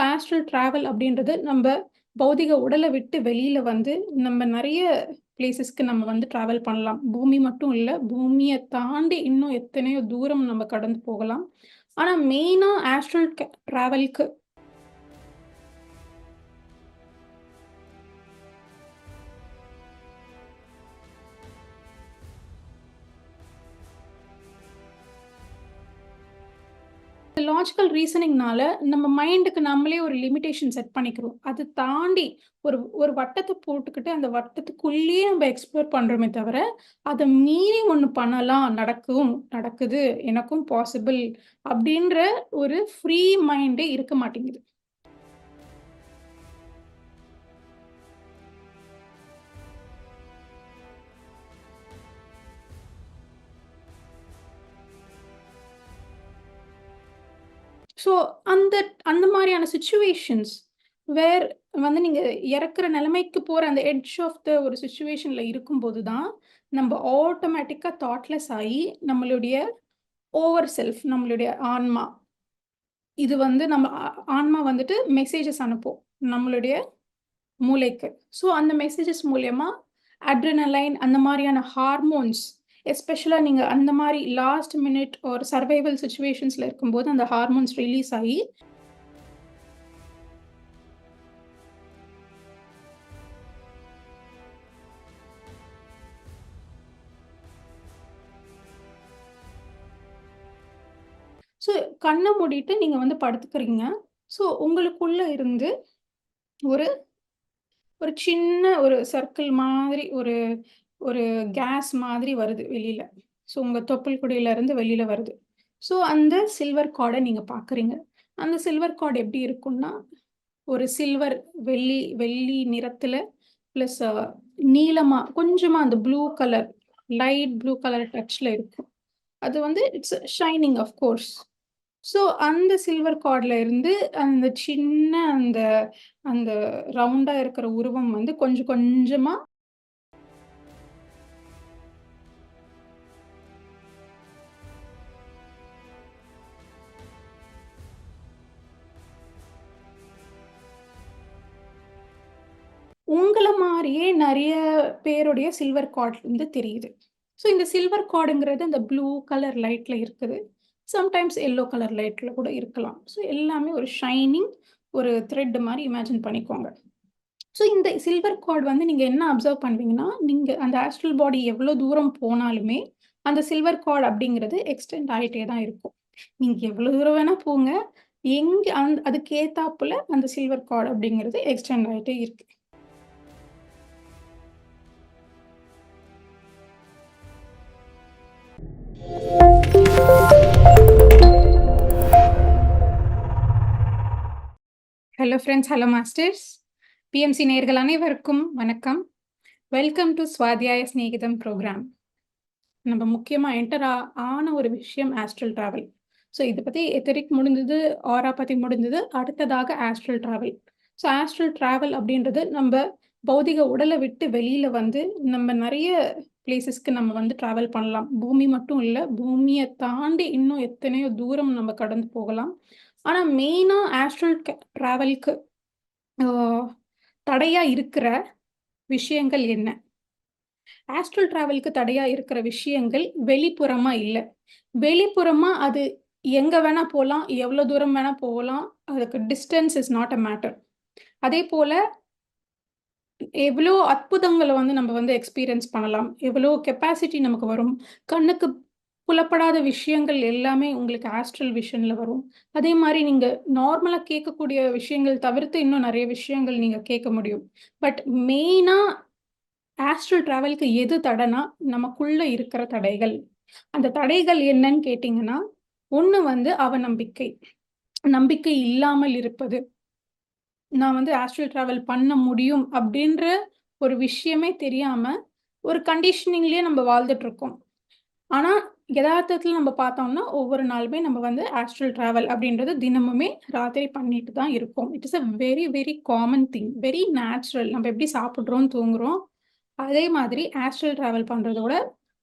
Astral travel அப்படின்றது நம்ம பௌதிக உடலை விட்டு வெளியில வந்து நம்ம நிறைய பிளேசஸ்க்கு நம்ம வந்து ட்ராவல் பண்ணலாம். பூமி மட்டும் இல்லை பூமியை தாண்டி இன்னும் எத்தனையோ தூரம் நம்ம கடந்து போகலாம். ஆனால் மெயினாக ஆஸ்ட்ரல் ட்ராவலுக்கு லாஜிக்கல் ரீசனிங்னால நம்ம மைண்டுக்கு நம்மளே ஒரு லிமிடேஷன் செட் பண்ணிக்கிறோம். அது தாண்டி ஒரு ஒரு வட்டத்தை போட்டுக்கிட்டு அந்த வட்டத்துக்குள்ளேயே நம்ம எக்ஸ்ப்ளோர் பண்ணுறோமே தவிர அதை மீறி ஒன்று பண்ணலாம் நடக்கும் நடக்குது எனக்கும் பாசிபிள் அப்படின்ற ஒரு ஃப்ரீ மைண்டே இருக்க மாட்டேங்குது. ஸோ அந்த அந்த மாதிரியான சுச்சுவேஷன்ஸ் வேர் வந்து நீங்கள் இறக்குற நிலைமைக்கு போகிற அந்த எட்ஜ் ஆஃப் த ஒரு சுச்சுவேஷனில் இருக்கும்போது தான் நம்ம ஆட்டோமேட்டிக்காக தாட்லெஸ் ஆகி நம்மளுடைய ஓவர் செல்ஃப் நம்மளுடைய ஆன்மா. இது வந்து நம்ம ஆன்மா வந்துட்டு மெசேஜஸ் அனுப்போம் நம்மளுடைய மூளைக்கு. ஸோ அந்த மெசேஜஸ் மூலயமா அட்ரினலைன் அந்த மாதிரியான ஹார்மோன்ஸ் எஸ்பெஷலாக நீங்கள் அந்த மாதிரி லாஸ்ட் மினிட் ஒரு சர்வைவல் சுச்சுவேஷன்ஸில் இருக்கும்போது அந்த ஹார்மோன்ஸ் ரிலீஸ் ஆகி ஸோ கண்ணை மூடிட்டு நீங்கள் வந்து படுத்துக்கிறீங்க. ஸோ உங்களுக்குள்ள இருந்து ஒரு ஒரு சின்ன ஒரு சர்க்கிள் மாதிரி ஒரு ஒரு கேஸ் மாதிரி வருது வெளியில. ஸோ உங்கள் தொப்புள் குடியிலேருந்து வெளியில வருது. ஸோ அந்த சில்வர் கார்டை நீங்கள் பார்க்குறீங்க அந்த சில்வர் கார்டு எப்படி இருக்கும்னா ஒரு சில்வர் வெள்ளி வெள்ளி நிறத்தில் ப்ளஸ் நீளமா கொஞ்சமாக அந்த blue colour light blue colour டச்சில் இருக்கும். அது வந்து it's shining of course so அந்த சில்வர் கார்டில் இருந்து அந்த சின்ன அந்த அந்த ரவுண்டாக இருக்கிற உருவம் வந்து கொஞ்சம் கொஞ்சமாக உங்களை மாதிரியே நிறைய பேருடைய சில்வர் கார்ட் வந்து தெரியுது. ஸோ இந்த சில்வர் கார்டுங்கிறது அந்த ப்ளூ கலர் லைட்டில் இருக்குது. சம்டைம்ஸ் எல்லோ கலர் லைட்டில் கூட இருக்கலாம். ஸோ எல்லாமே ஒரு ஷைனிங் ஒரு த்ரெட் மாதிரி இமேஜின் பண்ணிக்கோங்க. ஸோ இந்த சில்வர் கார்டு வந்து நீங்கள் என்ன அப்சர்வ் பண்ணுவீங்கன்னா நீங்கள் அந்த ஆஸ்ட்ரல் பாடி எவ்வளோ தூரம் போனாலுமே அந்த சில்வர் கார்டு அப்படிங்கிறது எக்ஸ்டெண்ட் ஆகிட்டே தான் இருக்கும். நீங்கள் எவ்வளோ தூரம் வேணால் போங்க. எங்கே அந் அதுக்கேற்றாப்புல அந்த சில்வர் கார்டு அப்படிங்கிறது எக்ஸ்டெண்ட் ஆகிட்டே இருக்குது hello friends hello masters BMC நேர்கள் அனைவருக்கும் வணக்கம். வெல்கம் டு சுவாத்தியாய ஸ்நேகிதம் ப்ரோக்ராம் நம்ம முக்கியமாக என்டர் ஆன ஒரு விஷயம் ஆஸ்ட்ரல் ட்ராவல் ஸோ இதை பற்றி எத்தரிக் முடிஞ்சது ஆரா பற்றி முடிஞ்சது அடுத்ததாக astral travel so astral travel அப்படின்றது நம்ம பௌதிக உடலை விட்டு வெளியில் வந்து நம்ம நிறைய பிளேசஸ்க்கு நம்ம வந்து ட்ராவல் பண்ணலாம். பூமி மட்டும் இல்லை பூமியை தாண்டி இன்னும் எத்தனையோ தூரம் நம்ம கடந்து போகலாம். ஆனால் மெயினாக ஆஸ்ட்ரல் ட்ராவல்க்கு தடையாக இருக்கிற விஷயங்கள் என்ன? ஆஸ்ட்ரல் ட்ராவலுக்கு தடையாக இருக்கிற விஷயங்கள் வெளிப்புறமாக இல்லை. வெளிப்புறமாக அது எங்கே வேணால் போகலாம் எவ்வளோ தூரம் வேணால் போகலாம் அதுக்கு distance is not a matter அதே போல் எவ்வளோ அற்புதங்களை வந்து நம்ம வந்து எக்ஸ்பீரியன்ஸ் பண்ணலாம். எவ்வளோ கெப்பாசிட்டி நமக்கு வரும். கண்ணுக்கு புலப்படாத விஷயங்கள் எல்லாமே உங்களுக்கு ஆஸ்ட்ரல் விஷனில் வரும். அதே மாதிரி நீங்கள் நார்மலாக கேட்கக்கூடிய விஷயங்கள் தவிர்த்து இன்னும் நிறைய விஷயங்கள் நீங்கள் கேட்க முடியும். பட் மெயினாக ஆஸ்ட்ரல் ட்ராவலுக்கு எது தடைனா நமக்குள்ளே இருக்கிற தடைகள். அந்த தடைகள் என்னன்னு கேட்டிங்கன்னா ஒன்று வந்து அவநம்பிக்கை. நம்பிக்கை இல்லாமல் இருப்பது. நான் வந்து ஆஸ்ட்ரல் ட்ராவல் பண்ண முடியும் அப்படின்ற ஒரு விஷயமே தெரியாம ஒரு கண்டிஷனிங்லேயே நம்ம வாழ்ந்துட்டு இருக்கோம் ஆனால் யதார்த்தத்தில் நம்ம பார்த்தோம்னா ஒவ்வொரு நாளுமே நம்ம வந்து ஆஸ்ட்ரல் ட்ராவல் அப்படின்றது தினமுமே ராத்திரி பண்ணிட்டு தான் இருக்கோம். It is a very very common thing very natural நம்ம எப்படி சாப்பிட்றோம் தூங்குறோம். அதே மாதிரி ஆஸ்ட்ரல் ட்ராவல் பண்ணுறதோட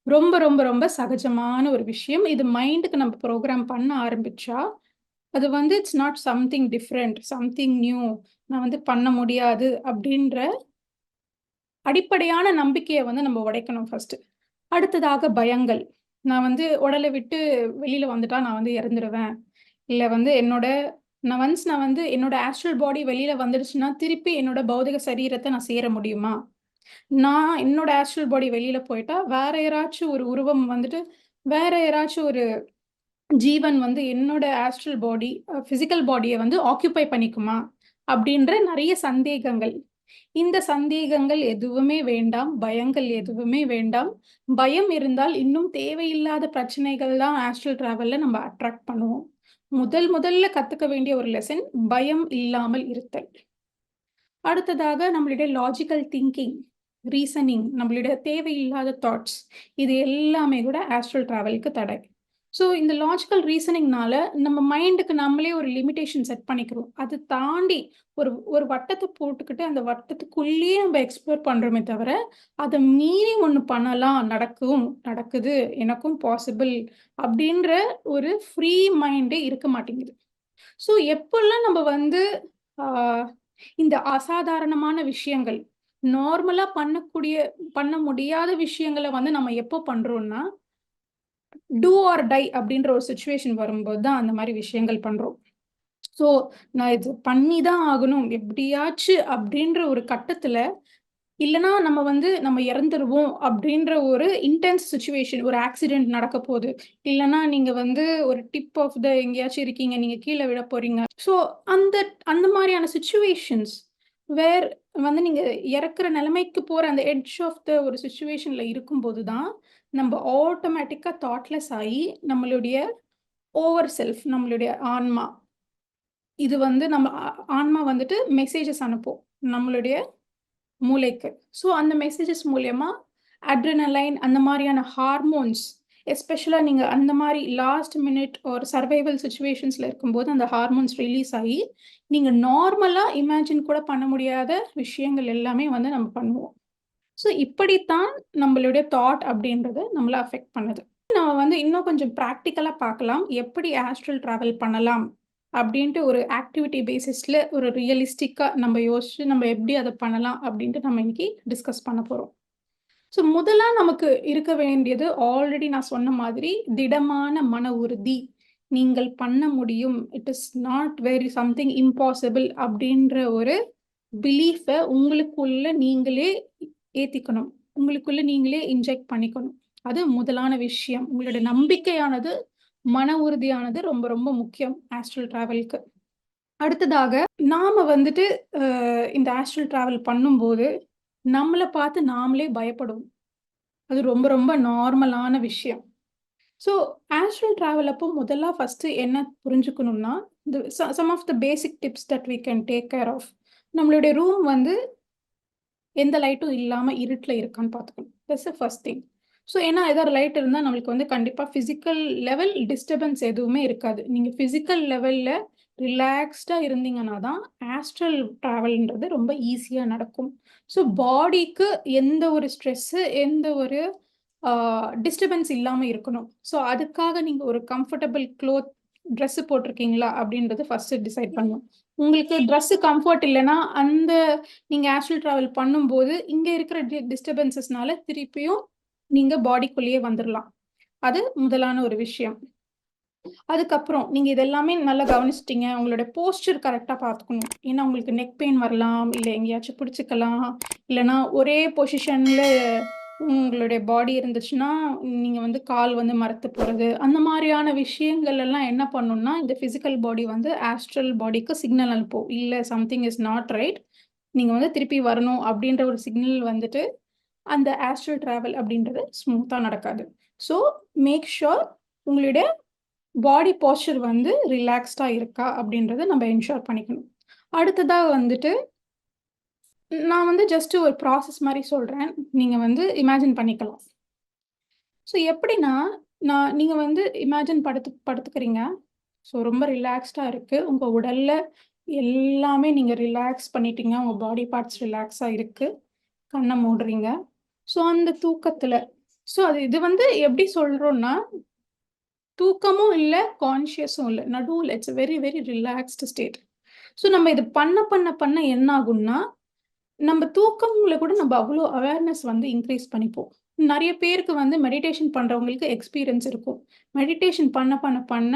ரொம்ப ரொம்ப ரொம்ப சகஜமான ஒரு விஷயம். இது மைண்டுக்கு நம்ம ப்ரோக்ராம் பண்ண ஆரம்பிச்சா அது வந்து it's not something different something new நான் வந்து பண்ண முடியாது அப்படின்ற அடிப்படையான நம்பிக்கையை வந்து நம்ம உடைக்கணும் ஃபர்ஸ்ட் அடுத்ததாக பயங்கள். நான் வந்து உடலை விட்டு வெளியில வந்துட்டா நான் வந்து இறந்துடுவேன் இல்லை வந்து என்னோட நான் ஒன்ஸ் நான் வந்து என்னோட ஆஸ்ட்ரல் பாடி வெளியில வந்துடுச்சுன்னா திருப்பி என்னோட பௌதிக சரீரத்தை நான் சேர முடியுமா? நான் என்னோட ஆஸ்ட்ரல் பாடி வெளியில போயிட்டா வேற யாராச்சும் ஒரு உருவம் வந்துட்டு வேற யாராச்சும் ஒரு ஜீவன் வந்து என்னோட ஆஸ்ட்ரல் பாடி ஃபிசிக்கல் பாடியை வந்து ஆக்கியூபை பண்ணிக்குமா? அப்படின்ற நிறைய சந்தேகங்கள். இந்த சந்தேகங்கள் எதுவுமே வேண்டாம் பயங்கள் எதுவுமே வேண்டாம். பயம் இருந்தால் இன்னும் தேவையில்லாத பிரச்சனைகள் தான் ஆஸ்ட்ரல் டிராவல்ல நம்ம அட்ராக்ட் பண்ணுவோம். முதல் முதல்ல கத்துக்க வேண்டிய ஒரு லெசன் பயம் இல்லாமல் இருத்தல். அடுத்ததாக நம்மளுடைய லாஜிக்கல் திங்கிங் ரீசனிங் நம்மளுடைய தேவையில்லாத தாட்ஸ் இது எல்லாமே கூட ஆஸ்ட்ரல் டிராவலுக்கு தடை. ஸோ இந்த லாஜிக்கல் ரீசனிங்னால நம்ம மைண்டுக்கு நம்மளே ஒரு லிமிடேஷன் செட் பண்ணிக்கிறோம். அது தாண்டி ஒரு ஒரு வட்டத்தை போட்டுக்கிட்டு அந்த வட்டத்துக்குள்ளேயே நம்ம எக்ஸ்ப்ளோர் பண்ணுறோமே தவிர அதை மீறி ஒன்று பண்ணலாம் நடக்கும் நடக்குது எனக்கும் பாசிபிள் அப்படின்ற ஒரு ஃப்ரீ மைண்டே இருக்க மாட்டேங்குது. ஸோ எப்பெல்லாம் நம்ம வந்து இந்த அசாதாரணமான விஷயங்கள் நார்மலாக பண்ணக்கூடிய பண்ண முடியாத விஷயங்களை வந்து நம்ம எப்போ பண்ணுறோன்னா டூ ஆர் டை அப்படின்ற ஒரு சுச்சுவேஷன் வரும்போது தான் அந்த மாதிரி விஷயங்கள் பண்றோம். ஸோ நான் இது பண்ணி தான் ஆகணும். எப்படியாச்சு அப்படின்ற ஒரு கட்டத்துல இல்லைனா நம்ம வந்து நம்ம இறந்துருவோம் அப்படின்ற ஒரு இன்டென்ஸ் சுச்சுவேஷன் ஒரு ஆக்சிடென்ட் நடக்க போகுது. இல்லைனா நீங்க வந்து ஒரு டிப் ஆஃப் த எங்கேயாச்சும் இருக்கீங்க நீங்க கீழே விட போறீங்க. ஸோ அந்த அந்த மாதிரியான சுச்சுவேஷன்ஸ் வேர் வந்து நீங்க இறக்குற நிலைமைக்கு போற அந்த எட்ஜ் ஆஃப் த ஒரு சுச்சுவேஷன்ல இருக்கும்போது தான் நம்ம ஆட்டோமேட்டிக்கா தாட்லெஸ் ஆகி நம்மளுடைய ஓவர் செல்ஃப் நம்மளுடைய ஆன்மா இது வந்து நம்ம ஆன்மா வந்துட்டு மெசேஜஸ் அனுப்போம் நம்மளுடைய மூளைக்கு. ஸோ அந்த மெசேஜஸ் மூலயமா அட்ரினலைன் அந்த மாதிரியான ஹார்மோன்ஸ் எஸ்பெஷலாக நீங்கள் அந்த மாதிரி லாஸ்ட் மினிட் ஒரு சர்வைவல் சுச்சுவேஷன்ஸில் இருக்கும்போது அந்த ஹார்மோன்ஸ் ரிலீஸ் ஆகி நீங்கள் நார்மலாக இமேஜின் கூட பண்ண முடியாத விஷயங்கள் எல்லாமே வந்து நம்ம பண்ணுவோம். ஸோ இப்படித்தான் நம்மளுடைய தாட் அப்படின்றது நம்மளை அஃபெக்ட் பண்ணுது. நம்ம வந்து இன்னும் கொஞ்சம் ப்ராக்டிக்கலாக பார்க்கலாம். எப்படி ஆஸ்ட்ரல் ட்ராவல் பண்ணலாம் அப்படின்ட்டு ஒரு ஆக்டிவிட்டி பேசிஸில் ஒரு ரியலிஸ்டிக்காக நம்ம யோசிச்சு நம்ம எப்படி அதை பண்ணலாம் அப்படின்ட்டு நம்ம இன்னைக்கு டிஸ்கஸ் பண்ண போகிறோம் ஸோ முதலாக நமக்கு இருக்க வேண்டியது ஆல்ரெடி நான் சொன்ன மாதிரி திடமான மன உறுதி. நீங்கள் பண்ண முடியும். It is not very something impossible அப்படின்ற ஒரு பிலீஃபை உங்களுக்குள்ள நீங்களே ஏற்றிக்கணும் உங்களுக்குள்ள நீங்களே இன்ஜெக்ட் பண்ணிக்கணும். அது முதலான விஷயம். உங்களுடைய நம்பிக்கையானது மன உறுதியானது ரொம்ப ரொம்ப முக்கியம் ஆஸ்ட்ரல் டிராவலுக்கு அடுத்ததாக நாம வந்துட்டு இந்த ஆஸ்ட்ரல் டிராவல் பண்ணும்போது நம்மளை பார்த்து நாமளே பயப்படுவோம். அது ரொம்ப ரொம்ப நார்மலான விஷயம். ஸோ ஆஸ்ட்ரல் ட்ராவல் அப்போ முதல்ல ஃபஸ்ட்டு என்ன புரிஞ்சுக்கணும்னா இந்த some of the basic tips that we can take care of நம்மளுடைய ரூம் வந்து எந்த லைட்டும் இல்லாமல் இருட்டில் இருக்கான்னு பார்த்துக்கணும். That's a first thing so ஏன்னா ஏதாவது லைட் இருந்தால் நம்மளுக்கு வந்து கண்டிப்பாக ஃபிசிக்கல் லெவல் டிஸ்டர்பன்ஸ் எதுவுமே இருக்காது. நீங்கள் ஃபிசிக்கல் லெவலில் ரிலாக்ஸ்டாக இருந்தீங்கன்னா தான் ஆஸ்ட்ரல் ட்ராவல்ன்றது ரொம்ப ஈஸியாக நடக்கும். ஸோ பாடிக்கு எந்த ஒரு ஸ்ட்ரெஸ்ஸு எந்த ஒரு டிஸ்டர்பன்ஸ் இல்லாமல் இருக்கணும். ஸோ அதுக்காக நீங்கள் ஒரு கம்ஃபர்டபுள் க்ளோத் ட்ரெஸ்ஸு போட்டிருக்கீங்களா அப்படின்றது ஃபஸ்ட்டு டிசைட் பண்ணும். உங்களுக்கு ட்ரெஸ்ஸு கம்ஃபர்ட் இல்லைன்னா அந்த நீங்கள் ஆஸ்ட்ரல் ட்ராவல் பண்ணும்போது இங்கே இருக்கிற டி டிஸ்டர்பன்சஸ்னால திருப்பியும் நீங்கள் பாடிக்குள்ளேயே வந்துடலாம் அது முதலான ஒரு விஷயம். அதுக்கப்புறம் நீங்க இதெல்லாமே நல்லா கவனிச்சிட்டீங்க. உங்களோட போஸ்டர் கரெக்டா பார்த்துக்கணும். ஏன்னா உங்களுக்கு நெக் பெயின் வரலாம் இல்லை எங்கேயாச்சும் பிடிச்சிக்கலாம். இல்லைன்னா ஒரே பொசிஷன்ல உங்களுடைய பாடி இருந்துச்சுன்னா நீங்க வந்து கால் வந்து மறத்து போறது அந்த மாதிரியான விஷயங்கள் எல்லாம் என்ன பண்ணணும்னா இந்த பிசிக்கல் பாடி வந்து ஆஸ்ட்ரல் பாடிக்கு சிக்னல் அனுப்பும். இல்லை சம்திங் இஸ் நாட் ரைட் நீங்க வந்து திருப்பி வரணும் அப்படின்ற ஒரு சிக்னல் வந்துட்டு அந்த ஆஸ்ட்ரல் டிராவல் அப்படின்றது ஸ்மூத்தா நடக்காது. ஸோ மேக் ஷோர் உங்களுடைய பாடி போஸ்டர் வந்து ரிலாக்ஸ்டாக இருக்கா அப்படின்றத நம்ம என்ஷோர் பண்ணிக்கணும். அடுத்ததாக வந்துட்டு நான் வந்து ஜஸ்ட்டு ஒரு ப்ராசஸ் மாதிரி சொல்கிறேன் நீங்கள் வந்து இமேஜின் பண்ணிக்கலாம். ஸோ எப்படின்னா நான் நீங்கள் வந்து இமேஜின் படுத்து படுத்துக்கிறீங்க. ஸோ ரொம்ப ரிலாக்ஸ்டாக இருக்குது உங்கள் உடலில் எல்லாமே நீங்கள் ரிலாக்ஸ் பண்ணிட்டீங்க. உங்கள் பாடி பார்ட்ஸ் ரிலாக்ஸாக இருக்குது கண்ணை மூடுறீங்க. ஸோ அந்த தூக்கத்தில் ஸோ அது இது வந்து எப்படி சொல்கிறோன்னா தூக்கமும் இல்லை கான்ஷியஸும் இல்லை நடுவில் it's very very relaxed state. So நம்ம இது பண்ண பண்ண பண்ண என்ன ஆகும்னா, நம்ம தூக்கம்ல கூட நம்ம அவ்வளோ அவேர்னஸ் வந்து இன்க்ரீஸ் பண்ணிப்போம். நிறைய பேருக்கு வந்து மெடிடேஷன் பண்ணுறவங்களுக்கு எக்ஸ்பீரியன்ஸ் இருக்கும். மெடிடேஷன் பண்ண பண்ண பண்ண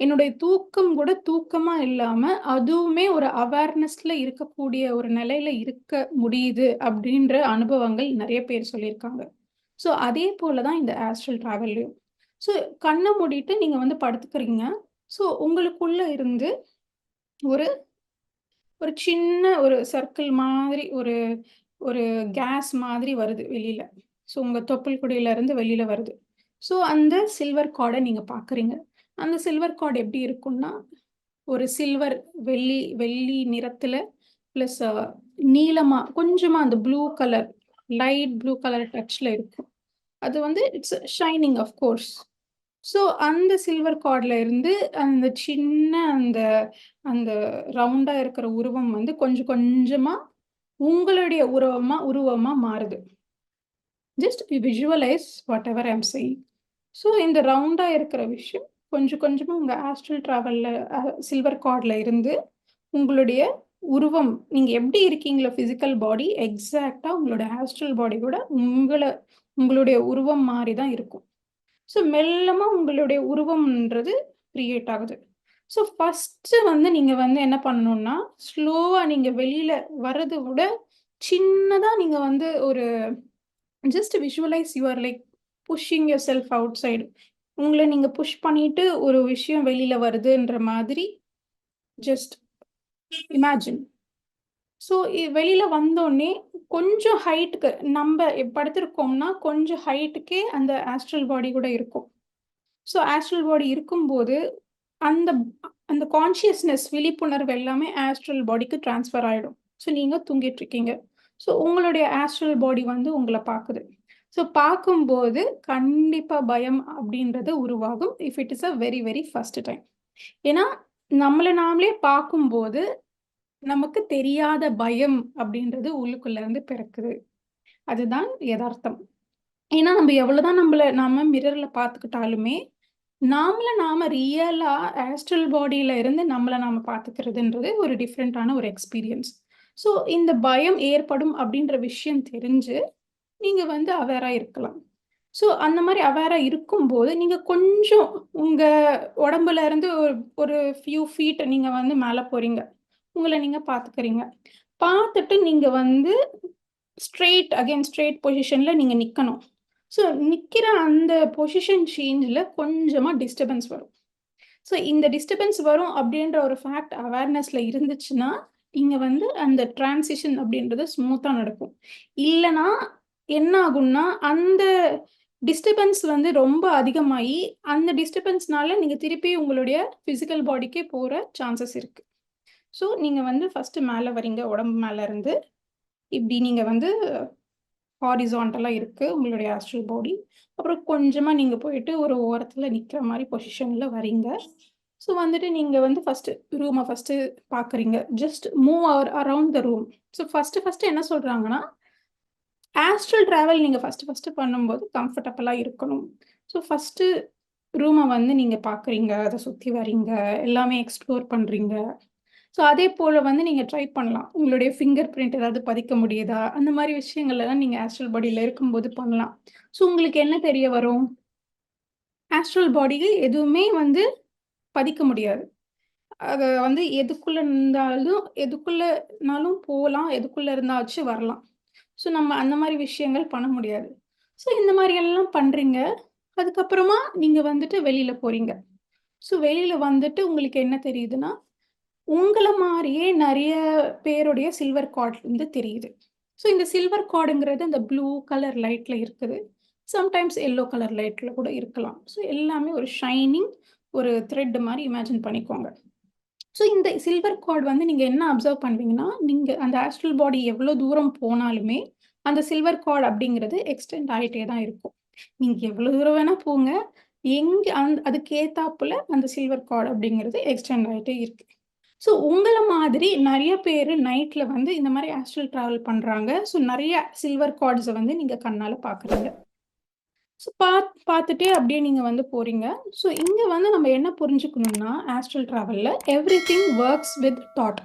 என்னுடைய தூக்கம் கூட தூக்கமாக இல்லாமல் அதுவுமே ஒரு அவேர்னஸில் இருக்கக்கூடிய ஒரு நிலையில இருக்க முடியுது அப்படின்ற அனுபவங்கள் நிறைய பேர் சொல்லியிருக்காங்க. ஸோ அதே போல தான் இந்த ஆஸ்ட்ரல் ட்ராவல்லையும் ஸோ கண்ணை மூடிட்டு நீங்கள் வந்து படுத்துக்கிறீங்க. ஸோ உங்களுக்குள்ளே இருந்து ஒரு ஒரு சின்ன ஒரு சர்க்கிள் மாதிரி ஒரு ஒரு கேஸ் மாதிரி வருது வெளியில் ஸோ உங்கள் தொப்புள் குடியிலேருந்து இருந்து வருது. ஸோ அந்த சில்வர் கார்டை நீங்கள் பார்க்குறீங்க. அந்த சில்வர் கார்டு எப்படி இருக்கும்னா, ஒரு சில்வர் வெள்ளி வெள்ளி நிறத்தில் ப்ளஸ் நீளமாக கொஞ்சமாக அந்த blue colour light blue colour டச்சில் இருக்கும். அது வந்து it's shining of course. So அந்த சில்வர் கார்டில் இருந்து அந்த சின்ன அந்த அந்த ரவுண்டா இருக்கிற உருவம் வந்து கொஞ்சம் கொஞ்சமா உங்களுடைய உருவமா உருவமா மாறுது. Just visualise whatever I'm am so இந்த ரவுண்டா இருக்கிற விஷயம் கொஞ்சம் கொஞ்சமா உங்க ஆஸ்ட்ரல் ட்ராவல்ல சில்வர் கார்ட்ல இருந்து உங்களுடைய உருவம் நீங்க எப்படி இருக்கீங்களோ பிசிக்கல் பாடி எக்ஸாக்ட்டா உங்களோட ஆஸ்ட்ரல் பாடி கூட உங்கள உங்களுடைய உருவம் மாறி தான் இருக்கும். ஸோ மெல்லமாக உங்களுடைய உருவம்ன்றது கிரியேட் ஆகுது. ஸோ ஃபஸ்ட்டு வந்து நீங்கள் வந்து என்ன பண்ணணும்னா, ஸ்லோவாக நீங்கள் வெளியில் வர்றதை விட சின்னதாக நீங்கள் வந்து ஒரு just visualise your like pushing yourself outside. உங்களை நீங்கள் புஷ் பண்ணிட்டு ஒரு விஷயம் வெளியில் வருதுன்ற மாதிரி ஜஸ்ட் இமேஜின். ஸோ வெளியில் வந்தோடனே கொஞ்சம் ஹைட்டுக்கு நம்ம படுத்திருக்கோம்னா, கொஞ்சம் ஹைட்டுக்கே அந்த ஆஸ்ட்ரல் பாடி கூட இருக்கும். ஸோ ஆஸ்ட்ரல் பாடி இருக்கும்போது, அந்த அந்த கான்ஷியஸ்னஸ் விழிப்புணர்வு எல்லாமே ஆஸ்ட்ரல் பாடிக்கு ட்ரான்ஸ்ஃபர் ஆகிடும் ஸோ நீங்கள் தூங்கிட்டு இருக்கீங்க. ஸோ உங்களுடைய ஆஸ்ட்ரல் பாடி வந்து உங்களை பார்க்குது ஸோ பார்க்கும்போது கண்டிப்பாக பயம் அப்படின்றது உருவாகும். If it is a very very first time. ஏன்னா, நம்மளை நாமளே பார்க்கும்போது, நமக்கு தெரியாத பயம் அப்படின்றது உள்ளுக்குள்ள இருந்து பிறக்குது. அதுதான் எதார்த்தம். ஏன்னா, நம்ம எவ்வளவுதான் நம்மள நாம மிரர்ல பார்த்துக்கிட்டாலுமே, நாமள நாம ரியலா ஆஸ்ட்ரல் பாடியில இருந்து நம்மள நாம பாத்துக்கிறதுன்றது ஒரு டிஃப்ரெண்டான ஒரு எக்ஸ்பீரியன்ஸ். ஸோ இந்த பயம் ஏற்படும் அப்படின்ற விஷயம் தெரிஞ்சு, நீங்க வந்து அவேரா இருக்கலாம். ஸோ அந்த மாதிரி அவேரா இருக்கும்போது, நீங்க கொஞ்சம் உங்க உடம்புல இருந்து ஒரு ஒரு ஃபியூ ஃபீட் நீங்க வந்து மேலே போறீங்க. உங்களை நீங்க பார்த்துக்கிறீங்க. பார்த்துட்டு நீங்க வந்து ஸ்ட்ரெயிட் அகைன் ஸ்ட்ரெயிட் பொசிஷன்ல நீங்க நிக்கணும். ஸோ நிக்கிற அந்த பொசிஷன் சேஞ்சில் கொஞ்சமா டிஸ்டர்பன்ஸ் வரும். ஸோ இந்த டிஸ்டர்பன்ஸ் வரும் அப்படின்ற ஒரு ஃபேக்ட் அவேர்னஸ்ல இருந்துச்சுன்னா, நீங்கள் வந்து அந்த டிரான்சிஷன் அப்படின்றது ஸ்மூத்தாக நடக்கும். இல்லைன்னா என்ன ஆகும்னா, அந்த டிஸ்டர்பன்ஸ் வந்து ரொம்ப அதிகமாகி அந்த டிஸ்டர்பன்ஸ்னால நீங்கள் திருப்பி உங்களுடைய ஃபிசிக்கல் பாடிக்கே போகிற சான்சஸ் இருக்குது ஸோ நீங்கள் வந்து ஃபர்ஸ்ட்டு மேலே வரீங்க உடம்பு மேலே இருந்து. இப்படி நீங்கள் வந்து ஹாரிசான்டலாக இருக்குது உங்களுடைய ஆஸ்ட்ரல் பாடி. அப்புறம் கொஞ்சமாக நீங்கள் போயிட்டு ஒரு ஓரத்தில் நிற்கிற மாதிரி பொசிஷனில் வரீங்க. ஸோ வந்துட்டு நீங்கள் வந்து ஃபஸ்ட்டு ரூமை ஃபர்ஸ்ட்டு பார்க்குறீங்க. Just move over around the room. So first first என்ன சொல்கிறாங்கன்னா ஆஸ்ட்ரல் ட்ராவல் நீங்கள் ஃபர்ஸ்ட்டு ஃபஸ்ட்டு பண்ணும்போது கம்ஃபர்டபுளாக இருக்கணும். ஸோ ஃபஸ்ட்டு ரூமை வந்து நீங்கள் பார்க்குறீங்க. அதை சுற்றி வரீங்க. எல்லாமே எக்ஸ்ப்ளோர் பண்ணுறீங்க ஸோ அதே போல் வந்து நீங்கள் ட்ரை பண்ணலாம். உங்களுடைய ஃபிங்கர் பிரிண்ட் ஏதாவது பதிக்க முடியுதா? அந்த மாதிரி விஷயங்கள் எல்லாம் நீங்க ஆஸ்ட்ரல் பாடியில் இருக்கும்போது பண்ணலாம். ஸோ உங்களுக்கு என்ன தெரிய வரும்? ஆஸ்ட்ரல் பாடிக்கு எதுவுமே வந்து பதிக்க முடியாது. அதை வந்து எதுக்குள்ளே இருந்தாலும் எதுக்குள்ளனாலும் போகலாம் எதுக்குள்ளே இருந்தாச்சும் வரலாம். ஸோ நம்ம அந்த மாதிரி விஷயங்கள் பண்ண முடியாது. ஸோ இந்த மாதிரி எல்லாம் பண்ணுறீங்க அதுக்கப்புறமா நீங்கள் வந்துட்டு வெளியில் போகிறீங்க ஸோ வெளியில் வந்துட்டு உங்களுக்கு என்ன தெரியுதுன்னா, உங்களை மாதிரியே நிறைய பேருடைய சில்வர் கார்டு வந்து தெரியுது. ஸோ இந்த சில்வர் கார்டுங்கிறது அந்த ப்ளூ கலர் லைட்டில் இருக்குது. சம்டைம்ஸ் எல்லோ கலர் லைட்டில் கூட இருக்கலாம். ஸோ எல்லாமே ஒரு ஷைனிங் ஒரு த்ரெட் மாதிரி இமேஜின் பண்ணிக்கோங்க. ஸோ இந்த சில்வர் கார்டு வந்து நீங்கள் என்ன அப்சர்வ் பண்ணுவீங்கன்னா, நீங்கள் அந்த ஆஸ்ட்ரல் பாடி எவ்வளோ தூரம் போனாலுமே, அந்த சில்வர் கார்டு அப்படிங்கிறது எக்ஸ்டெண்ட் ஆகிட்டே தான் இருக்கும். நீங்கள் எவ்வளோ தூரம் வேணால் போங்க. எங்கே அந் அதுக்கு ஏத்தாப்புல அந்த சில்வர் கார்டு அப்படிங்கிறது எக்ஸ்டெண்ட் ஆகிட்டே இருக்குது ஸோ உங்களை மாதிரி நிறைய பேர் நைட்ல வந்து இந்த மாதிரி ஆஸ்ட்ரல் ட்ராவல் பண்றாங்க. ஸோ நிறைய சில்வர் கார்ட்ஸை வந்து நீங்க கண்ணால பார்க்குறீங்க. ஸோ பாத் பார்த்துட்டே அப்படியே நீங்கள் வந்து போகிறீங்க ஸோ இங்கே வந்து நம்ம என்ன புரிஞ்சுக்கணும்னா ஆஸ்ட்ரல் ட்ராவலில் everything works with thought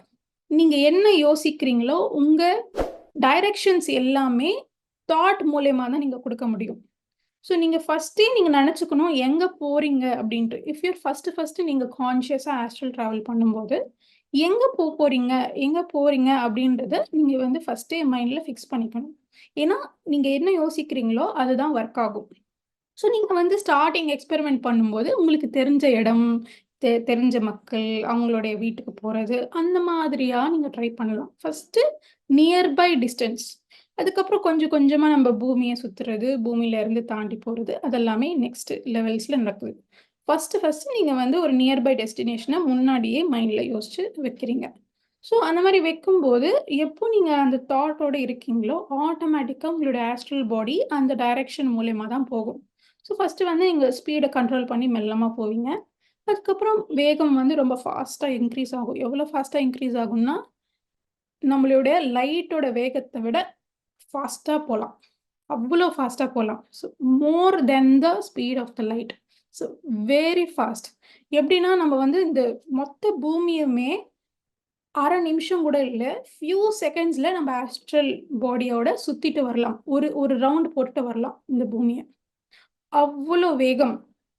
நீங்கள் என்ன யோசிக்கிறீங்களோ உங்கள் டைரக்ஷன்ஸ் எல்லாமே தாட் மூலயமா தான் நீங்கள் கொடுக்க முடியும் ஸோ நீங்கள் ஃபஸ்ட்டே நீங்கள் நினச்சிக்கணும் எங்கே போகிறீங்க அப்படின்ட்டு இஃப் யூர் ஃபஸ்ட்டு ஃபஸ்ட்டு நீங்கள் கான்ஷியஸாக ஆஸ்ட்ரல் ட்ராவல் பண்ணும்போது எங்கே போக போறீங்க? எங்கே போறீங்க? அப்படின்றத நீங்கள் வந்து ஃபர்ஸ்டே மைண்டில் ஃபிக்ஸ் பண்ணிக்கணும். ஏன்னா நீங்கள் என்ன யோசிக்கிறீங்களோ அதுதான் ஒர்க் ஆகும். ஸோ நீங்கள் வந்து ஸ்டார்டிங் எக்ஸ்பெரிமெண்ட் பண்ணும்போது உங்களுக்கு தெரிஞ்ச இடம் தெ தெரிஞ்ச மக்கள் அவங்களுடைய வீட்டுக்கு போகிறது அந்த மாதிரியாக நீங்கள் ட்ரை பண்ணலாம். ஃபஸ்ட்டு நியர்பை டிஸ்டன்ஸ் அதுக்கப்புறம் கொஞ்சம் கொஞ்சமாக நம்ம பூமியை சுற்றுறது பூமியிலேருந்து தாண்டி போகிறது அதெல்லாமே நெக்ஸ்ட் லெவல்ஸில் நடக்குது. ஃபஸ்ட்டு ஃபஸ்ட்டு நீங்கள் வந்து ஒரு நியர்பை டெஸ்டினேஷனை முன்னாடியே மைண்டில் யோசிச்சு வைக்கிறீங்க. ஸோ அந்த மாதிரி வைக்கும்போது எப்போ நீங்கள் அந்த தாட்டோடு இருக்கீங்களோ ஆட்டோமேட்டிக்காக உங்களோட ஆஸ்ட்ரல் பாடி அந்த டைரக்ஷன் மூலயமா தான் போகும். ஸோ ஃபஸ்ட்டு வந்து நீங்கள் ஸ்பீடை கண்ட்ரோல் பண்ணி மெல்லமாக போவீங்க. அதுக்கப்புறம் வேகம் வந்து ரொம்ப ஃபாஸ்ட்டாக இன்க்ரீஸ் ஆகும். எவ்வளோ ஃபாஸ்ட்டாக இன்க்ரீஸ் ஆகும்னா நம்மளுடைய லைட்டோட வேகத்தை விட ஃபாஸ்ட்டாக போகலாம் அவ்வளோ ஃபாஸ்ட்டாக போகலாம் so more then the speed of the light so very fast எப்படின்னா நம்ம வந்து இந்த மொத்த பூமியுமே அரை நிமிஷம் கூட இல்லை ஃபியூ செகண்ட்ஸில் நம்ம ஆஸ்ட்ரல் பாடியோட சுற்றிட்டு வரலாம். ஒரு ஒரு ரவுண்ட் போட்டுட்டு வரலாம் இந்த பூமியை. அவ்வளோ வேகம்.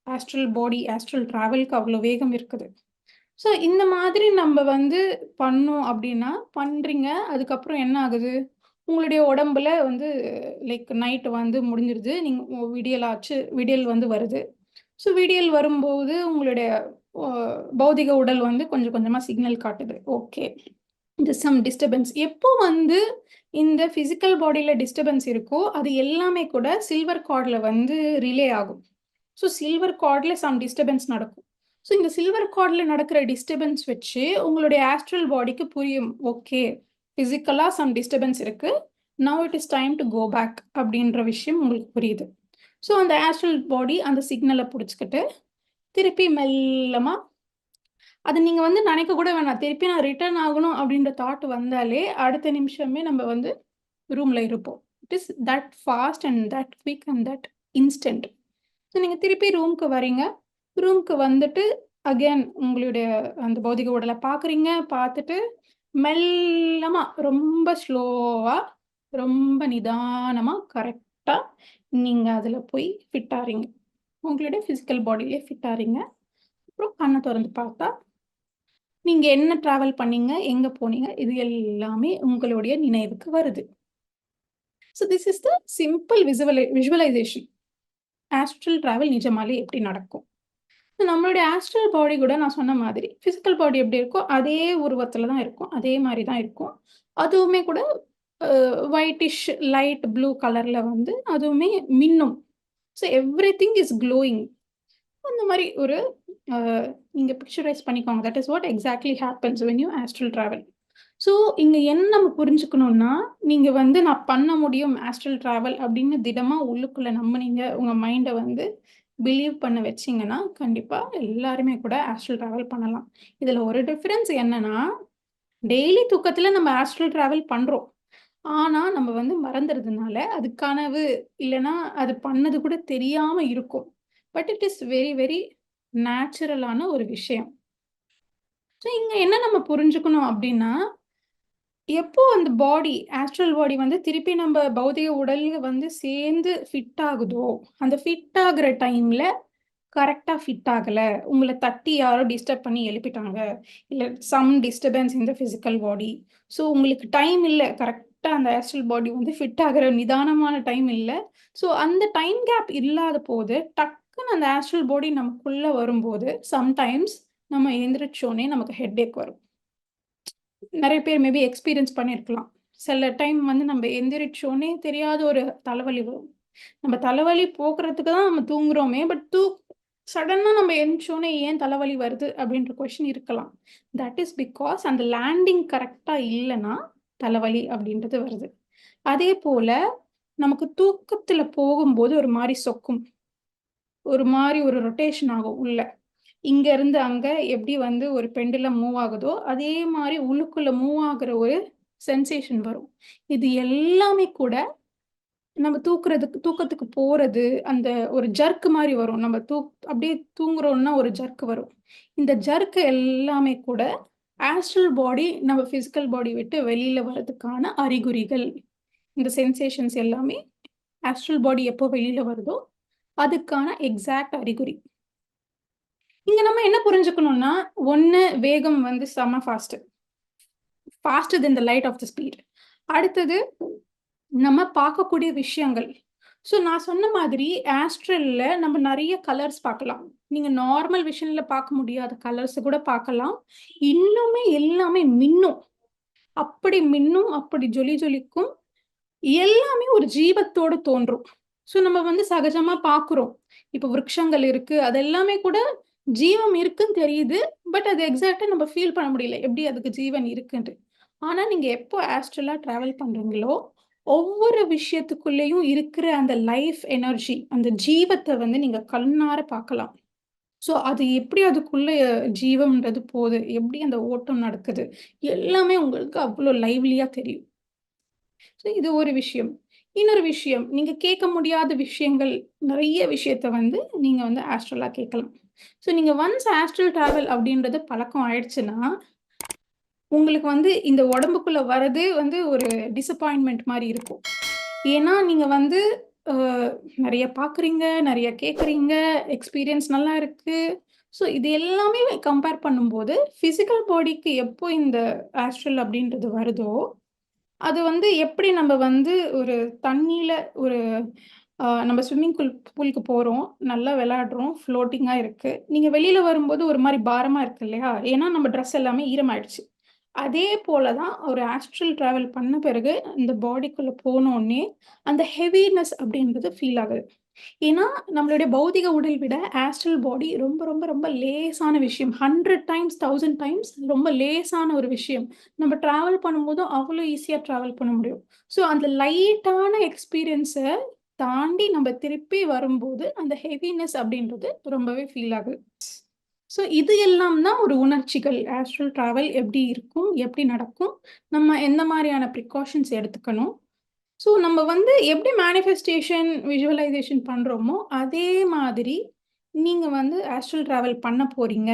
ஆஸ்ட்ரல் பாடி ஆஸ்ட்ரல் ட்ராவலுக்கு அவ்வளோ வேகம் இருக்குது. ஸோ இந்த மாதிரி நம்ம வந்து பண்ணோம் அப்படின்னா பண்ணுறீங்க அதுக்கப்புறம் என்ன ஆகுது? உங்களுடைய உடம்புல வந்து லைக் நைட்டு வந்து முடிஞ்சிருது. நீங்கள் விடியல் ஆச்சு விடியல் வந்து வருது. ஸோ விடியல் வரும்போது உங்களுடைய பௌதிக உடல் வந்து கொஞ்சம் கொஞ்சமாக சிக்னல் காட்டுது. ஓகே இந்த சம் டிஸ்டர்பன்ஸ் எப்போ வந்து இந்த ஃபிசிக்கல் பாடியில் டிஸ்டர்பன்ஸ் இருக்கோ அது எல்லாமே கூட சில்வர் கார்டில் வந்து ரிலே ஆகும். ஸோ சில்வர் கார்டில் சம் டிஸ்டர்பன்ஸ் நடக்கும். ஸோ இந்த சில்வர் கார்டில் நடக்கிற டிஸ்டர்பன்ஸ் வச்சு உங்களுடைய ஆஸ்ட்ரல் பாடிக்கு புரியும். ஓகே ஃபிசிக்கலாக சம் டிஸ்டர்பன்ஸ் இருக்குது now it is time to go back அப்படின்ற விஷயம் உங்களுக்கு புரியுது. ஸோ அந்த ஆஸ்ட்ரல் பாடி அந்த சிக்னலை பிடிச்சிக்கிட்டு திருப்பி மெல்லமாக அது நீங்கள் வந்து நினைக்க கூட வேணாம். திருப்பி நான் ரிட்டர்ன் ஆகணும் அப்படின்ற தாட் வந்தாலே அடுத்த நிமிஷமே நம்ம வந்து ரூமில் இருப்போம். It is that fast and that quick and that instant so நீங்கள் திருப்பி ரூம்க்கு வரீங்க ரூம்க்கு வந்துட்டு அகேன் உங்களுடைய அந்த பௌதிக உடலை பார்க்குறீங்க. பார்த்துட்டு மெல்லமாக ரொம்ப ஸ்லோவாக ரொம்ப நிதானமாக கரெக்ட் கரெக்டாக நீங்கள் அதில் போய் ஃபிட் ஆகிறீங்க உங்களுடைய ஃபிசிக்கல் பாடியிலே ஃபிட் ஆறீங்க. அப்புறம் கண்ணை திறந்து பார்த்தா நீங்கள் என்ன ட்ராவல் பண்ணீங்க எங்கே போனீங்க இது எல்லாமே உங்களுடைய நினைவுக்கு வருது. So this is the simple விசுவலை visualisation astral travel நிஜமாலே எப்படி நடக்கும்? நம்மளுடைய ஆஸ்ட்ரல் பாடி கூட நான் சொன்ன மாதிரி ஃபிசிக்கல் பாடி எப்படி இருக்கோ அதே உருவத்தில் தான் இருக்கும். அதே மாதிரி தான் இருக்கும். அதுவுமே கூட ஒயிட்டிஷ் லைட் ப்ளூ கலரில் வந்து அதுவுமே மின்னும். So everything is glowing அந்த மாதிரி ஒரு நீங்கள் பிக்சரைஸ் பண்ணிக்கோங்க. That is what exactly happens when you astral travel so இங்கே என்ன நம்ம புரிஞ்சுக்கணும்னா நீங்கள் வந்து நான் பண்ண முடியும் ஆஸ்ட்ரல் ட்ராவல் அப்படின்னு திடமாக உள்ளுக்குள்ளே நம்ம நீங்கள் உங்கள் மைண்டை வந்து பிலீவ் பண்ண வச்சிங்கன்னா கண்டிப்பாக எல்லாருமே கூட ஆஸ்ட்ரல் ட்ராவல் பண்ணலாம். இதில் ஒரு டிஃப்ரென்ஸ் என்னன்னா டெய்லி தூக்கத்தில் நம்ம ஆஸ்ட்ரல் ட்ராவல் பண்ணுறோம் ஆனால் நம்ம வந்து மறந்துறதுனால அது கனவு இல்லைன்னா அது பண்ணது கூட தெரியாமல் இருக்கும். But it is very very நேச்சுரலான ஒரு விஷயம். ஸோ இங்கே என்ன நம்ம புரிஞ்சுக்கணும் அப்படின்னா எப்போ அந்த பாடி ஆஸ்ட்ரல் பாடி வந்து திருப்பி நம்ம பௌதிக உடல் வந்து சேர்ந்து ஃபிட் ஆகுதோ அந்த ஃபிட் ஆகுற டைமில் கரெக்டாக ஃபிட் ஆகலை. உங்களை தட்டி யாரோ டிஸ்டர்ப் பண்ணி எழுப்பிட்டாங்க. இல்லை சம் டிஸ்டர்பன்ஸ் இந்த ஃபிசிக்கல் பாடி ஸோ உங்களுக்கு டைம் இல்லை கரெக்ட் கரெக்டாக அந்த ஆஸ்ட்ரல் பாடி வந்து ஃபிட் ஆகிற நிதானமான டைம் இல்லை. ஸோ அந்த டைம் கேப் இல்லாத போது டக்குன்னு அந்த ஆஸ்ட்ரல் பாடி நமக்குள்ளே வரும்போது சம்டைம்ஸ் நம்ம எழுந்திரிச்சோன்னே நமக்கு ஹெட் ஏக் வரும். நிறைய பேர் மேபி எக்ஸ்பீரியன்ஸ் பண்ணியிருக்கலாம் சில டைம் வந்து நம்ம எந்திரிச்சோன்னே தெரியாத ஒரு தலைவலி வரும். நம்ம தலைவலி போக்குறதுக்கு தான் நம்ம தூங்குறோமே பட் தூ சடனாக நம்ம எழுந்தோடனே ஏன் தலைவலி வருது அப்படின்ற கொஷின் இருக்கலாம். தட் இஸ் பிகாஸ் அந்த லேண்டிங் கரெக்டாக இல்லைன்னா தலைவலி அப்படின்றது வருது அதே போல் நமக்கு தூக்கத்தில் போகும்போது ஒரு மாதிரி சொக்கும் ஒரு மாதிரி ஒரு ரொட்டேஷன் ஆகும் உள்ள இங்க இருந்து அங்க எப்படி வந்து ஒரு பெண்டுல மூவ் ஆகுதோ அதே மாதிரி உள்ளுக்குள்ள மூவ் ஆகுற ஒரு சென்சேஷன் வரும் இது எல்லாமே கூட நம்ம தூக்குறதுக்கு தூக்கத்துக்கு போறது, அந்த ஒரு ஜர்க் மாதிரி வரும். நம்ம தூ அப்படியே தூங்குறோம்னா ஒரு ஜர்க் வரும். இந்த ஜர்க் எல்லாமே கூட ஆஸ்ட்ரல் பாடி நம்ம ஃபிசிக்கல் பாடி விட்டு வெளியில வர்றதுக்கான அறிகுறிகள். இந்த சென்சேஷன்ஸ் எல்லாமே ஆஸ்ட்ரல் பாடி எப்போ வெளியில வருதோ, அதுக்கான எக்ஸாக்ட் அறிகுறி. இங்க நம்ம என்ன புரிஞ்சுக்கணும்னா, ஒன்று வேகம் வந்து செம fast. Fast then the light of the speed. அடுத்தது நம்ம பார்க்கக்கூடிய விஷயங்கள். ஸோ நான் சொன்ன மாதிரி ஆஸ்ட்ரல்ல நம்ம நிறைய கலர்ஸ் பார்க்கலாம். நீங்க நார்மல் விஷன்ல பார்க்க முடியாத கலர்ஸ் கூட பார்க்கலாம். இன்னுமே எல்லாமே மின்னும். அப்படி மின்னும், அப்படி ஜொலி ஜொலிக்கும். எல்லாமே ஒரு ஜீவத்தோட தோன்றும். ஸோ நம்ம வந்து சகஜமா பார்க்குறோம். இப்போ விருட்சங்கள் இருக்கு. அது எல்லாமே கூட ஜீவம் இருக்குன்னு தெரியுது. பட் அது எக்ஸாக்ட்டா நம்ம ஃபீல் பண்ண முடியல. எப்படி அதுக்கு ஜீவன் இருக்குன்ட்டு. ஆனா நீங்க எப்போ ஆஸ்ட்ரலா டிராவல் பண்றீங்களோ, ஒவ்வொரு விஷயத்துக்குள்ளேயும் இருக்கிற அந்த லைஃப் எனர்ஜி, அந்த ஜீவத்தை வந்து நீங்க கண்ணார பார்க்கலாம். ஸோ அது எப்படி அதுக்குள்ள ஜீவம்ன்றது போது, எப்படி அந்த ஓட்டம் நடக்குது, எல்லாமே உங்களுக்கு அவ்வளோ லைவ்லியா தெரியும். ஸோ இது ஒரு விஷயம். இன்னொரு விஷயம், நீங்க கேட்க முடியாத விஷயங்கள், நிறைய விஷயத்த வந்து நீங்க வந்து ஆஸ்ட்ரலா கேட்கலாம். ஸோ நீங்க ஒன்ஸ் ஆஸ்ட்ரல் டிராவல் அப்படின்றது பழக்கம் ஆயிடுச்சுன்னா, உங்களுக்கு வந்து இந்த உடம்புக்குள்ள வர்றது வந்து ஒரு டிசப்பாயின்மெண்ட் மாதிரி இருக்கும். ஏன்னா நீங்க வந்து நிறைய பார்க்குறீங்க, நிறைய கேட்குறீங்க, எக்ஸ்பீரியன்ஸ் நல்லா இருக்கு. ஸோ இது எல்லாமே கம்பேர் பண்ணும்போது, ஃபிசிக்கல் பாடிக்கு எப்போ இந்த ஆஸ்ட்ரல் அப்படின்றது வருதோ, அது வந்து எப்படி நம்ம வந்து ஒரு தண்ணியில் ஒரு நம்ம ஸ்விம்மிங் பூல் பூலுக்கு போகிறோம் நல்லா விளையாடுறோம். ஃப்ளோட்டிங்காக இருக்குது நீங்கள் வெளியில் வரும்போது ஒரு மாதிரி பாரமாக இருக்கு இல்லையா? ஏன்னா நம்ம ட்ரெஸ் எல்லாமே ஈரமாயிடுச்சு. அதே போல தான் ஒரு ஆஸ்ட்ரல் ட்ராவல் பண்ண பிறகு இந்த பாடிக்குள்ள போனோடனே அந்த ஹெவினஸ் அப்படின்றது ஃபீல் ஆகுது. ஏன்னா நம்மளுடைய பௌதிக உடல் விட ஆஸ்ட்ரல் பாடி ரொம்ப ரொம்ப ரொம்ப லேசான விஷயம். 100 டைம்ஸ், தௌசண்ட் டைம்ஸ் ரொம்ப லேசான ஒரு விஷயம். நம்ம டிராவல் பண்ணும்போதும் அவ்வளோ ஈஸியாக டிராவல் பண்ண முடியும். ஸோ அந்த லைட்டான எக்ஸ்பீரியன்ஸை தாண்டி நம்ம திருப்பி வரும்போது, அந்த ஹெவினஸ் அப்படின்றது ரொம்பவே ஃபீல் ஆகுது. ஸோ இது எல்லாம் தான் ஒரு உணர்ச்சிகள். ஆஸ்ட்ரல் ட்ராவல் எப்படி இருக்கும்? எப்படி நடக்கும்? நம்ம எந்த மாதிரியான ப்ரிகாஷன்ஸ் எடுத்துக்கணும்? ஸோ நம்ம வந்து எப்படி மேனிஃபெஸ்டேஷன், விஜுவலைசேஷன் பண்ணுறோமோ அதே மாதிரி நீங்கள் வந்து ஆஸ்ட்ரல் ட்ராவல் பண்ண போறீங்க.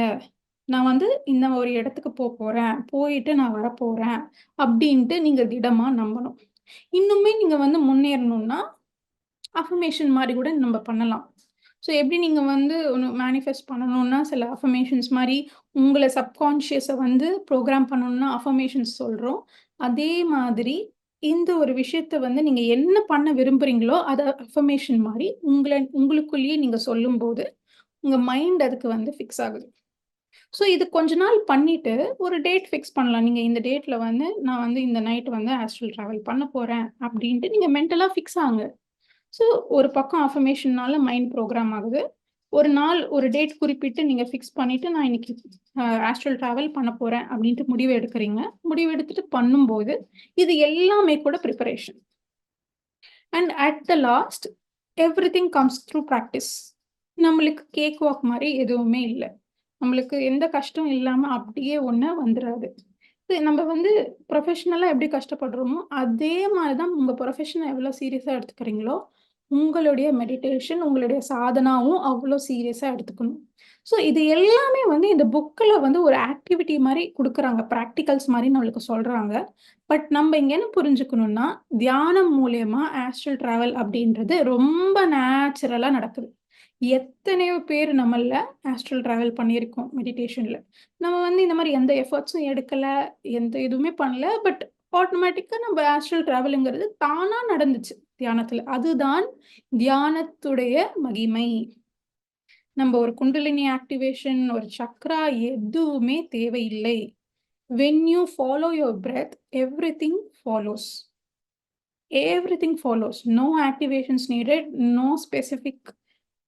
நான் வந்து இந்த ஒரு இடத்துக்கு போகிறேன் போயிட்டு நான் வரப்போகிறேன் அப்படின்ட்டு நீங்கள் திடமாக நம்பணும். இன்னுமே நீங்கள் வந்து முன்னேறணும்னா, அஃபர்மேஷன் மாதிரி கூட நம்ம பண்ணலாம். ஸோ எப்படி நீங்க வந்து ஒன்று மேனிஃபெஸ்ட் பண்ணணும்னா, சில அஃபர்மேஷன்ஸ் மாதிரி உங்களை சப்கான்ஷியஸை வந்து ப்ரோக்ராம் பண்ணணும்னா அஃபர்மேஷன்ஸ் சொல்றோம். அதே மாதிரி இந்த ஒரு விஷயத்த வந்து நீங்க என்ன பண்ண விரும்புறீங்களோ, அதை அஃபர்மேஷன் மாதிரி உங்களை உங்களுக்குள்ளேயே நீங்க சொல்லும்போது, உங்க மைண்ட் அதுக்கு வந்து ஃபிக்ஸ் ஆகுது. ஸோ இது கொஞ்ச நாள் பண்ணிட்டு, ஒரு டேட் ஃபிக்ஸ் பண்ணலாம். நீங்க இந்த டேட்ல வந்து நான் வந்து இந்த நைட் வந்து ஆஸ்ட்ரல் டிராவல் பண்ண போறேன் அப்படின்ட்டு நீங்க மென்டலா ஃபிக்ஸ் ஆகுங்க. ஸோ ஒரு பக்கம் அஃபர்மேஷன்னால மைண்ட் ப்ரோக்ராம் ஆகுது. ஒரு நாள் ஒரு டேட் குறிப்பிட்டு நீங்க ஃபிக்ஸ் பண்ணிட்டு, நான் இன்னைக்கு ஆஸ்ட்ரல் டிராவல் பண்ண போறேன் அப்படின்ட்டு முடிவு எடுக்கிறீங்க. முடிவு எடுத்துட்டு பண்ணும்போது, இது எல்லாமே கூட preparation and at the last everything comes through practice நம்மளுக்கு கேக் வாக் மாதிரி எதுவுமே இல்லை. நம்மளுக்கு எந்த கஷ்டம் இல்லாம அப்படியே ஒன்று வந்துடாது நம்ம வந்து ப்ரொஃபஷ்னலாக எப்படி கஷ்டப்படுறோமோ, அதே மாதிரி தான் உங்க ப்ரொஃபஷனை எவ்வளோ சீரியஸாக எடுத்துக்கிறீங்களோ, உங்களுடைய மெடிடேஷன், உங்களுடைய சாதனாவும் அவ்வளோ சீரியஸாக எடுத்துக்கணும். ஸோ இது எல்லாமே வந்து இந்த புக்கில் வந்து ஒரு ஆக்டிவிட்டி மாதிரி கொடுக்குறாங்க ப்ராக்டிக்கல்ஸ் மாதிரி நம்மளுக்கு சொல்கிறாங்க பட் நம்ம இங்கே என்ன புரிஞ்சுக்கணும்னா, தியானம் மூலயமா ஆஸ்ட்ரல் ட்ராவல் அப்படின்றது ரொம்ப நேச்சுரலாக நடக்குது. எத்தனையோ பேர் நம்மள ஆஸ்ட்ரல் ட்ராவல் பண்ணியிருக்கோம் மெடிடேஷனில் நம்ம வந்து இந்த மாதிரி எந்த எஃபர்ட்ஸும் எடுக்கலை எந்த இதுவுமே பண்ணல. பட் ஆட்டோமேட்டிக்காக நம்ம ஆஸ்ட்ரல் ட்ராவலுங்கிறது தானாக நடந்துச்சு தியானத்துல. அதுதான் தியானத்துடைய மகிமை. நம்ம ஒரு குண்டலினி ஆக்டிவேஷன், ஒரு சக்ரா எதுவுமே தேவையில்லை. When you follow your breath, everything follows. Everything follows. No activations needed. No specific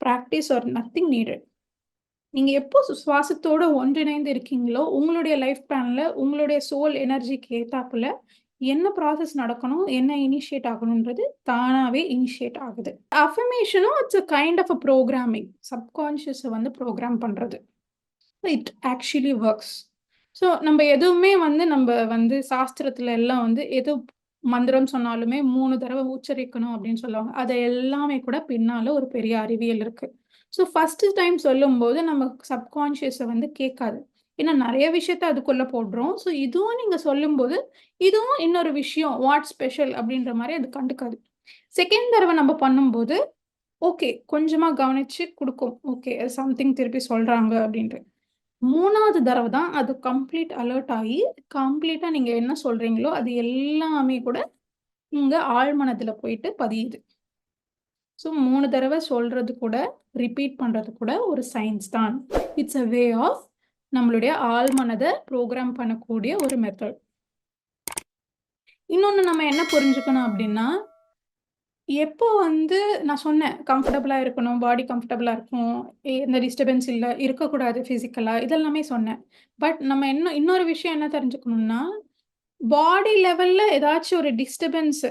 practice or nothing needed. நீங்க எப்போ சு சுவாசத்தோட ஒன்றிணைந்து இருக்கீங்களோ, உங்களுடைய லைஃப் பிளானில் உங்களுடைய சோல் எனர்ஜிக்கு ஏத்தாப்புல என்ன ப்ராசஸ் நடக்கணும், என்ன இனிஷியேட் ஆகணுன்றது தானாகவே இனிஷியேட் ஆகுது. அஃபர்மேஷனும் it's a kind of a programming சப்கான்ஷியஸை வந்து ப்ரோக்ராம் பண்ணுறது இட் ஆக்சுவலி ஒர்க்ஸ் ஸோ நம்ம எதுவுமே வந்து நம்ம வந்து சாஸ்திரத்துல எல்லாம் வந்து எது மந்திரம் சொன்னாலுமே மூணு தடவை உச்சரிக்கணும் அப்படின்னு சொல்லுவாங்க. அது எல்லாமே கூட பின்னால ஒரு பெரிய அறிவியல் இருக்கு. ஸோ ஃபர்ஸ்ட் டைம் சொல்லும்போது நம்ம சப்கான்ஷியஸை வந்து கேட்காது. ஏன்னா நிறைய விஷயத்த அதுக்குள்ள போடுறோம். ஸோ இதுவும் நீங்க சொல்லும்போது, இதுவும் இன்னொரு விஷயம் வாட் ஸ்பெஷல் அப்படின்ற மாதிரி அது கண்டுக்காது. செகண்ட் தடவை நம்ம பண்ணும்போது, ஓகே கொஞ்சமா கவனிச்சு கொடுக்கும் ஓகே சம்திங் திருப்பி சொல்றாங்க அப்படின்ட்டு. மூணாவது தடவை தான் அது கம்ப்ளீட் அலர்ட் ஆகி கம்ப்ளீட்டா நீங்க என்ன சொல்றீங்களோ, அது எல்லாமே கூட இங்கே ஆழ்மனதுல போயிட்டு பதியுது. ஸோ மூணு தடவை சொல்றது கூட, ரிப்பீட் பண்றது கூட ஒரு சயின்ஸ் தான். இட்ஸ் அ வே ஆஃப் நம்மளுடைய ஆழ்மனதை ப்ரோக்ராம் பண்ணக்கூடிய ஒரு மெத்தட். இன்னொன்று நம்ம என்ன புரிஞ்சுக்கணும் அப்படின்னா, எப்போ வந்து நான் சொன்னேன் கம்ஃபர்டபுளாக இருக்கணும், பாடி கம்ஃபர்டபுளாக இருக்கும், எந்த டிஸ்டர்பன்ஸ் இல்லை இருக்கக்கூடாது ஃபிசிக்கலாக இதெல்லாமே சொன்னேன். பட் நம்ம என்ன இன்னொரு விஷயம் என்ன தெரிஞ்சுக்கணும்னா, பாடி லெவலில் ஏதாச்சும் ஒரு டிஸ்டர்பன்ஸ்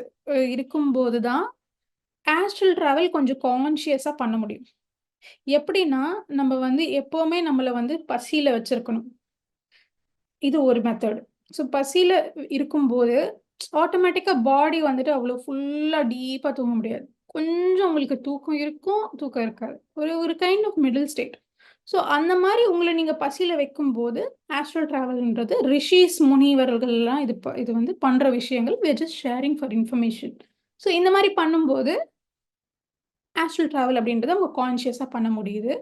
இருக்கும்போது தான், ஆஸ்ட்ரல் ட்ராவல் கொஞ்சம் கான்ஷியஸாக பண்ண முடியும். எப்படின்னா, நம்ம வந்து எப்போவுமே நம்மளை வந்து பசியில வச்சிருக்கணும். இது ஒரு மெத்தட். ஸோ பசியில இருக்கும்போது, ஆட்டோமேட்டிக்காக பாடி வந்துட்டு அவ்வளோ ஃபுல்லாக டீப்பாக தூங்க முடியாது. கொஞ்சம் உங்களுக்கு தூக்கம் இருக்கும், தூக்கம் இருக்காது. ஒரு ஒரு kind of middle state. So அந்த மாதிரி உங்களை நீங்கள் பசியில் வைக்கும்போது, ஆஸ்ட்ரல் ட்ராவல்ன்றது ரிஷிஸ், முனிவர்கள்லாம் இது ப இது வந்து பண்ணுற விஷயங்கள். We are just sharing for information. So இந்த மாதிரி பண்ணும்போது ஆஸ்ட்ரல் ட்ராவல் அப்படின்றத அவங்க கான்ஷியஸாக பண்ண முடியுது.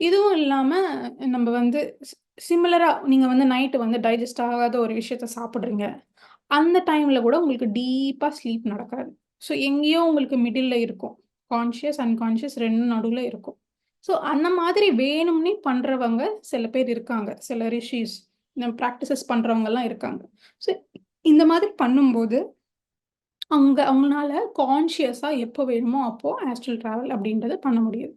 இதுவும் இல்லாமல் நம்ம வந்து சி நீங்கள் வந்து நைட்டு வந்து டைஜெஸ்ட் ஆகாத ஒரு விஷயத்த சாப்பிட்றீங்க அந்த டைமில் கூட உங்களுக்கு டீப்பாக ஸ்லீப் நடக்காது. ஸோ எங்கேயோ உங்களுக்கு மிடில் இருக்கும். கான்ஷியஸ், அன்கான்ஷியஸ் ரெண்டு நடுவில் இருக்கும். ஸோ அந்த மாதிரி வேணும்னே பண்ணுறவங்க சில பேர் இருக்காங்க. சில ரிஷிஸ், இந்த பிராக்டிசஸ் பண்ணுறவங்கலாம் இருக்காங்க. ஸோ இந்த மாதிரி பண்ணும்போது, அங்கே அவங்களால கான்ஷியஸாக எப்போ வேணுமோ அப்போது ஆஸ்ட்ரல் ட்ராவல் அப்படின்றத பண்ண முடியுது.